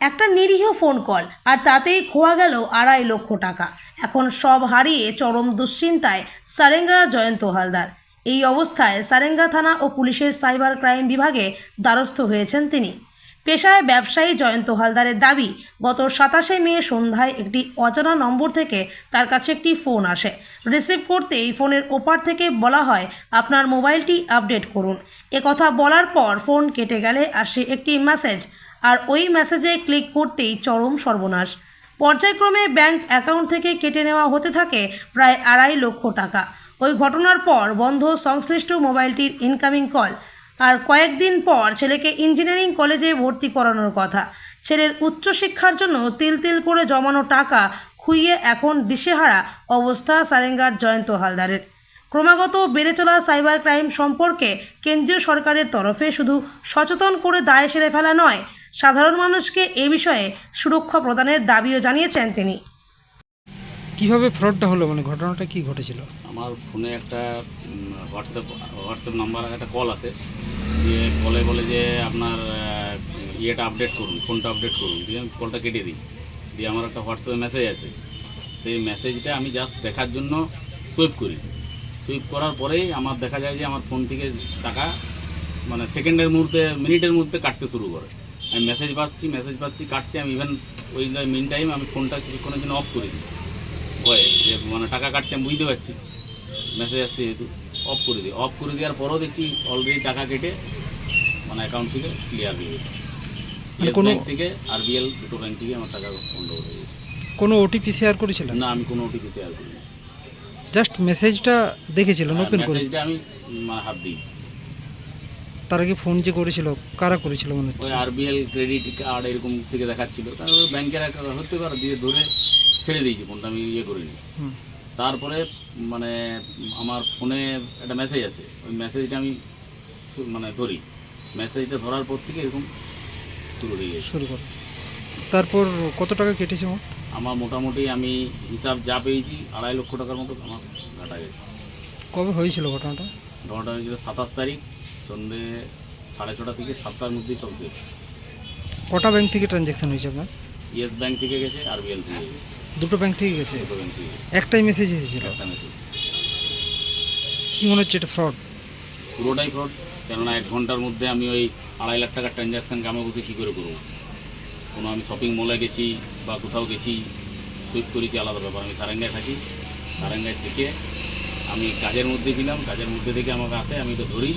একটা নিরীহ phone call আর তাতেই খোয়া গেল আড়াই লক্ষ টাকা। এখন সব হারিয়ে চরম দুশ্চিন্তায় সারেঙ্গা জয়ন্ত হালদার। এই অবস্থায় সারেঙ্গা থানা ও পুলিশের সাইবার ক্রাইম বিভাগে দ্বারস্থ হয়েছেন তিনি। পেশায় ব্যবসায়ী জয়ন্ত হালদারের দাবি, গত সাতাশে মে সন্ধ্যায় একটি অজানা নম্বর থেকে তার কাছে একটি ফোন আসে। রিসিভ করতেই ফোনের ওপার থেকে বলা হয়, আপনার মোবাইলটি আপডেট করুন। কথা বলার পর ফোন কেটে গেলে আসে একটি মেসেজ আর ওই মেসেজে ক্লিক করতেই চরম সর্বনাশ। পর্যায়ক্রমে ব্যাংক অ্যাকাউন্ট থেকে কেটে নেওয়া হতে থাকে প্রায় আড়াই লক্ষ টাকা। ওই ঘটনার পর বন্ধ সংশ্লিষ্ট মোবাইলটির ইনকামিং কল আর কয়েকদিন পর ছেলেকে ইঞ্জিনিয়ারিং কলেজে ভর্তি করানোর কথা। ছেলের উচ্চশিক্ষার জন্য তিল তিল করে জমানো টাকা খুইয়ে এখন দিশেহারা অবস্থা সারেঙ্গার জয়ন্ত হালদারের। ক্রমাগত বেড়ে চলা সাইবার ক্রাইম সম্পর্কে কেন্দ্রীয় সরকারের তরফে শুধু সচেতন করে দায় সেরে ফেলা নয় সাধারণ মানুষকে এ বিষয়ে সুরক্ষা প্রদানের দাবিও জানিয়েছেন তিনি। কীভাবে ফ্রডটা হলো? মানে ঘটনাটা কি ঘটেছিল? আমার ফোনে একটা হোয়াটসঅ্যাপ হোয়াটসঅ্যাপ নাম্বার একটা কল আছে। দিয়ে কলে বলে যে আপনার ইয়েটা আপডেট করুন ফোনটা আপডেট করুন। দিয়ে আমি কলটা কেটে দিই। দিয়ে আমার একটা হোয়াটসঅ্যাপে মেসেজ আছে। সেই মেসেজটা আমি জাস্ট দেখার জন্য সুইপ করি। সুইপ করার পরেই আমার দেখা যায় যে আমার ফোন থেকে টাকা মানে সেকেন্ডের মুহূর্তে মিনিটের মধ্যে কাটতে শুরু করে। আমি মেসেজ পাচ্ছি মেসেজ পাচ্ছি কাটছি আমি ইভেন ওই মিন টাইম আমি ফোনটা কিছুক্ষণের জন্য অফ করে দিই ভয়ে যে মানে টাকা কাটছে আমি বুঝতে পারছি। মেসেজ আসছে যেহেতু অফ করে দিই। অফ করে দেওয়ার পরও দেখছি অলরেডি টাকা কেটে মানে অ্যাকাউন্ট থেকে ক্লিয়ার হয়ে গেছে। মানে ব্যাংক থেকে আরবিএল দুটো ব্যাংক থেকে আমার টাকা বন্ধ হয়ে গেছে। কোনো ওটিপি শেয়ার করেছিলেন? না আমি কোনো ওটিপি শেয়ার করিনি। জাস্ট মেসেজটা দেখেছিলেন ওপেন করে। মেসেজটা আমি মানে হাত দিয়েছি। তার কি ফোন যে করেছিল কারা করেছিল মনে হচ্ছে? ওই আরবিএল ক্রেডিট কার্ড এরকম থেকে দেখাচ্ছিল। তারপরে ব্যাংকের একটা হতে পারে দিয়ে ধরে ছেড়ে দিয়েছি ফোনটা আমি ইয়ে করিনি। তারপরে মানে আমার ফোনে একটা মেসেজ আছে ওই মেসেজটা আমি মানে ধরি। মেসেজটা ধরার পর থেকে এরকম শুরু হয়ে গেছে। শুরু করো। তারপর কত টাকা কেটেছে মোট? আমার মোটামুটি আমি হিসাব যা পেয়েছি আড়াই লক্ষ টাকার মতো আমার ঘাটা গেছে। কবে হয়েছিল ঘটনাটা? ঘটনাটা হয়েছিল সাতাশ তারিখ। সন্ধে সাড়ে ছটা থেকে সাতটার মধ্যেই সব শেষ কটা ব্যাংক থেকে ট্রানজ্যাকশন হয়েছে আপনার? ইয়েস ব্যাংক থেকে গেছে আরবিএল থেকে গেছে। দুটো ব্যাংক থেকে গেছে? দুটো ব্যাংক থেকে একটাই মেসেজ এসেছিল? একটা মেসেজ কি মনে হচ্ছে এটা ফ্রড পুরোটাই ফ্রড কেননা এক ঘণ্টার মধ্যে আমি ওই আড়াই লাখ টাকার ট্রানজ্যাকশান গ্রামে বসে কী করে করব? কোনো আমি শপিং মলে গেছি বা কোথাও গেছি সুইপ করেছি আলাদা ব্যাপার। আমি সারেঙ্গায় থাকি। সারেঙ্গায় থেকে আমি কাজের মধ্যে ছিলাম। কাজের মধ্যে থেকে আমাকে আসে আমি তো ধরি।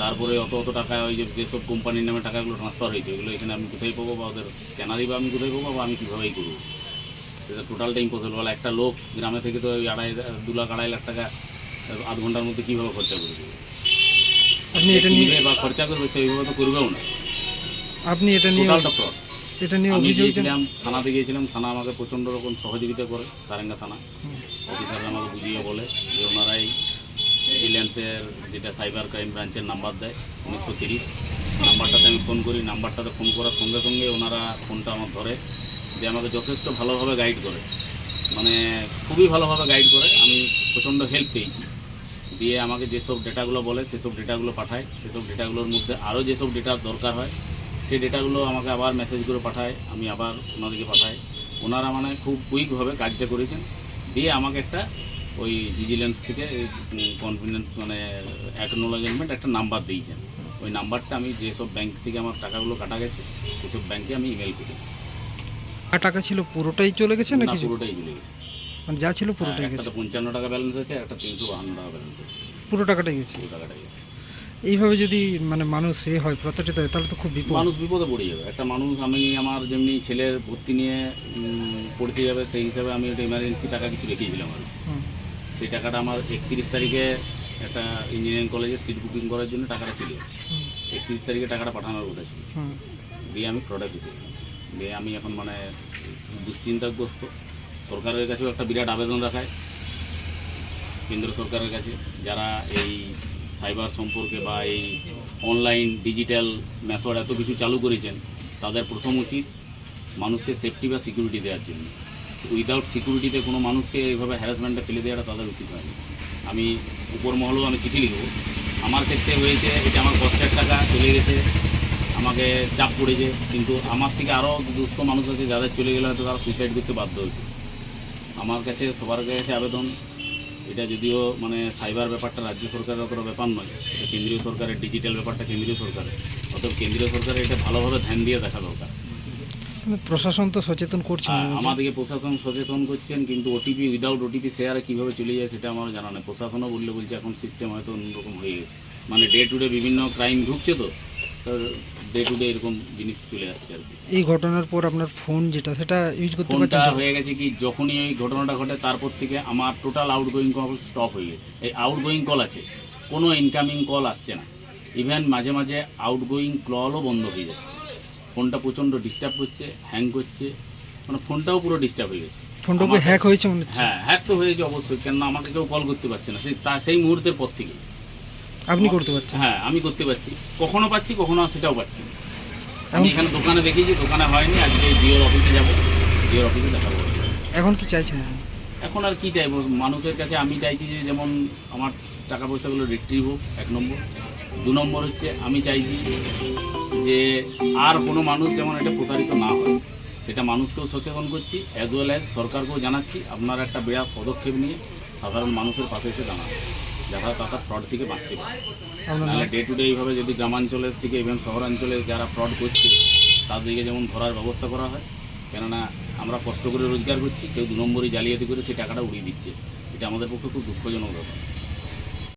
তারপরে অত অত টাকা ওই যে যেসব কোম্পানির নামে টাকাগুলো ট্রান্সফার হয়েছে ওগুলো এখানে আমি কোথায় পাবো বা ওদের স্ক্যানারই বা আমি কোথায় পাবো বা আমি কীভাবেই করব? সেটা টোটালটা ইম্পসিবল একটা লোক গ্রামে থেকে তো ওই আড়াই দু লাখ আড়াই লাখ টাকা আধ ঘণ্টার মধ্যে কীভাবে খরচা করে দেবে? আপনি এটা নিয়ে বা খরচা করবে সেইভাবে তো করবেও না। আপনি এটা নিয়ে এটা নিয়ে আমি গিয়েছিলাম থানাতে গিয়েছিলাম থানা আমাকে প্রচণ্ড রকম সহযোগিতা করে সারেঙ্গা থানা। অফিসাররা আমাকে বুঝিয়ে বলে যে ওনারাই ভিজিলেন্সের যেটা সাইবার ক্রাইম ব্রাঞ্চের নাম্বার দেয়, উনিশশো তিরিশ। নাম্বারটাতে আমি ফোন করি, নাম্বারটাতে ফোন করার সঙ্গে সঙ্গে ওনারা ফোনটা আমার ধরে দিয়ে আমাকে যথেষ্ট ভালোভাবে গাইড করে। মানে খুবই ভালোভাবে গাইড করে, আমি প্রচণ্ড হেল্প পেয়েছি। দিয়ে আমাকে যেসব ডেটাগুলো বলে, সেসব ডেটাগুলো পাঠায়। সেসব ডেটাগুলোর মধ্যে আরও যেসব ডেটা দরকার হয়, সেই ডেটাগুলো আমাকে আবার মেসেজ করে পাঠায়, আমি আবার ওনাদেরকে পাঠাই। ওনারা মানে খুব কুইকভাবে কাজটা করেছেন। দিয়ে আমাকে একটা ওই ভিজিলেন্স থেকে কনফিডেন্স মানে অ্যাকনোলজমেন্ট একটা নাম্বার দিয়েছেন। ওই নাম্বারটা আমি যেসব ব্যাংক থেকে আমার টাকাগুলো কাটা গেছে সেসব ব্যাংকে আমি ইমেল করি। টাকা ছিল পুরোটাই চলে গেছে না পুরোটাই চলে গেছে। মানে যা ছিল পুরোটাই গেছে। একটা পঞ্চান্ন টাকা ব্যালেন্স আছে একটা তিনশো বাহান্ন টাকা ব্যালেন্স আছে। পুরো টাকাটাই গেছে। পুরো টাকাটা গেছে। এইভাবে যদি মানে মানুষ এ হয় প্রতারিত হয় তাহলে তো খুব বিপদ। মানুষ বিপদে পড়ে যাবে। একটা মানুষ আমি আমার যেমনি ছেলের ভর্তি নিয়ে পড়তে যাবে সেই হিসাবে আমি একটা ইমার্জেন্সি টাকা কিছু রেখেছিলাম আর। সেই টাকাটা আমার একত্রিশ তারিখে একটা ইঞ্জিনিয়ারিং কলেজে সিট বুকিং করার জন্য টাকাটা ছিল। একত্রিশ তারিখে টাকাটা পাঠানোর কথা ছিল। দিয়ে আমি ফ্রডে ফেসে দিয়ে আমি এখন মানে দুশ্চিন্তাগ্রস্ত। সরকারের কাছেও একটা বিরাট আবেদন রাখায়। কেন্দ্র সরকারের কাছে যারা এই সাইবার সম্পর্কে বা এই অনলাইন ডিজিটাল মেথড এত কিছু চালু করেছেন তাদের প্রথম উচিত মানুষকে সেফটি বা সিকিউরিটি দেওয়ার জন্য। উইদাউট সিকিউরিটিতে কোনো মানুষকে এইভাবে হ্যারাসমেন্টে ফেলে দেওয়াটা তাদের উচিত হয়নি। আমি উপর মহলেও আমি চিঠি লিখব। আমার ক্ষেত্রে হয়েছে, এটা আমার কষ্টের টাকা চলে গেছে, আমাকে চাপ পড়েছে, কিন্তু আমার থেকে আরও দুস্থ মানুষ আছে যাদের চলে গেলে হয়তো তারা সুইসাইড করতে বাধ্য হয়েছে। আমার কাছে, সবার কাছে আবেদন, এটা যদিও মানে সাইবার ব্যাপারটা রাজ্য সরকারের অতটা ব্যাপার নয় কেন্দ্রীয় সরকারের ডিজিটাল ব্যাপারটা কেন্দ্রীয় সরকারের। অর্থাৎ কেন্দ্রীয় সরকারের এটা ভালোভাবে ধ্যান দিয়ে দেখা দরকার। প্রশাসন তো সচেতন করছে। আমাদেরকে প্রশাসন সচেতন করছেন কিন্তু ওটিপি উইদাউট ওটিপি শেয়ারে কীভাবে চলে যায় সেটা আমার জানা নেই। প্রশাসনও বললে বলছে এখন সিস্টেম হয়তো অন্যরকম হয়ে গেছে। মানে ডে টু ডে বিভিন্ন ক্রাইম ঢুকছে তো ডে টু ডে এরকম জিনিস চলে আসছে আর কি। এই ঘটনার পর আপনার ফোন যেটা সেটা ইউজ করতে ফোনটা? হয়ে গেছে কি যখনই ওই ঘটনাটা ঘটে তারপর থেকে আমার টোটাল আউটগোয়িং কল স্টপ হয়ে গেছে। এই আউটগোয়িং কল আছে কোনো ইনকামিং কল আসছে না। ইভেন মাঝে মাঝে আউটগোয়িং কলও বন্ধ হয়ে যাচ্ছে। ফোনটা প্রচণ্ড ডিস্টার্ব করছে হ্যাং করছে মানে ফোনটাও পুরো ডিস্টার্ব হয়ে গেছে। ফোনটা হ্যাক হয়েছে মনে হ্যাঁ হ্যাক তো হয়েছে অবশ্যই কেননা আমাকে কেউ কল করতে পারছে না। সেই তা সেই মুহূর্তের পর থেকে। আপনি করতে পারছেন? হ্যাঁ আমি করতে পারছি। কখনো পাচ্ছি কখনো সেটাও পাচ্ছি। আমি এখানে দোকানে দেখিয়েছি দোকানে হয়নি আজকে জিওর অফিসে যাব। জিওর অফিসে দেখাবো। এখন কি চাইছেন? এখন আর কি চাইব? মানুষের কাছে আমি চাইছি যে যেমন আমার টাকা পয়সাগুলো রিট্রিভ হোক এক নম্বর। দু নম্বর হচ্ছে আমি চাইছি যে আর কোনো মানুষ যেমন এটা প্রতারিত না হয়। সেটা মানুষকেও সচেতন করছি অ্যাজ ওয়েল অ্যাজ সরকারকেও জানাচ্ছি আপনারা একটা বিরাট পদক্ষেপ নিয়ে সাধারণ মানুষের পাশে এসে দাঁড়ান যারা তারা ফ্রড থেকে বাঁচতে পারে। নাহলে ডে টু ডে এইভাবে যদি গ্রামাঞ্চলের থেকে ইভেন শহরাঞ্চলে যারা ফ্রড করছে তাদেরকে যেমন ধরার ব্যবস্থা করা হয় কেননা আমরা কষ্ট করে রোজগার করছি কেউ দু নম্বরই জালিয়াতি করে সেই টাকাটা উড়িয়ে দিচ্ছে। এটা আমাদের পক্ষে খুব দুঃখজনক ব্যাপার।